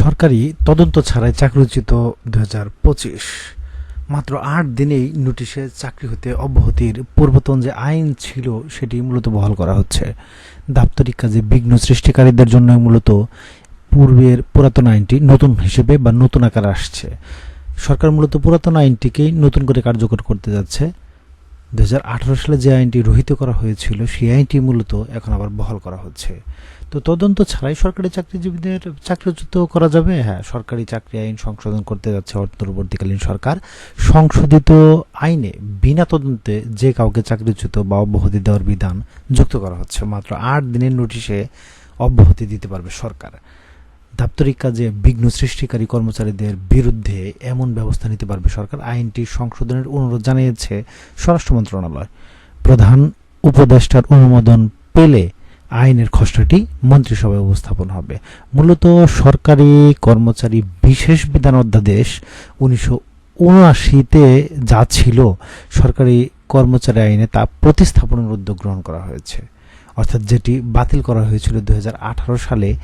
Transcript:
সরকারি তদন্ত ছাড়াই চাকরিচ্যুত দু হাজার পঁচিশ। মাত্র আট দিনেই নোটিশে চাকরি হতে অব্যাহতির পূর্বতন যে আইন ছিল সেটি মূলত বহাল করা হচ্ছে। দাপ্তরিক কাজে বিঘ্ন সৃষ্টিকারীদের জন্য মূলত পূর্বের পুরাতন আইনটি নতুন হিসেবে বা নতুন আকারে আসছে। সরকার মূলত পুরাতন আইনটিকেই নতুন করে কার্যকর করতে যাচ্ছে। দু হাজার আঠারো সালে যে আইনটি রহিত করা হয়েছিল, সেই আইনটি মূলত এখন আবার বহাল করা হচ্ছে। তো তদন্ত ছাড়াই সরকারি চাকরিজীবীদের চাকরিচ্যুত করা যাবে? হ্যাঁ সরকারি চাকরি আইন সংশোধন করতে যাচ্ছে অন্তর্বর্তীকালীন সরকার। সংশোধিত আইনে বিনা তদন্তে যে কাউকে চাকরিচ্যুত বা অব্যাহতি দেওয়ার বিধান যুক্ত করা হচ্ছে। মাত্র আট দিনের নোটিশে অব্যাহতি দিতে পারবে সরকার। দাপ্তরিক কাজে বিঘ্ন সৃষ্টিকারী কর্মচারীদের বিরুদ্ধে এমন ব্যবস্থা নিতে পারবে সরকার, আইনটি সংশোধনের অনুরোধ জানিয়েছে স্বরাষ্ট্র মন্ত্রণালয়। প্রধান উপদেষ্টার অনুমোদন পেলে আইনের খসড়াটি মন্ত্রিসভায় উপস্থাপন হবে। মূলত সরকারি কর্মচারী বিশেষ বিধান অধ্যাদেশ উনিশশো উনআশিতে যা ছিল, সরকারি কর্মচারী আইনে তা প্রতিস্থাপনের উদ্যোগ গ্রহণ করা হয়েছে। অর্থাৎ যেটি বাতিল করা হয়েছিল দুই হাজার আঠারো সালে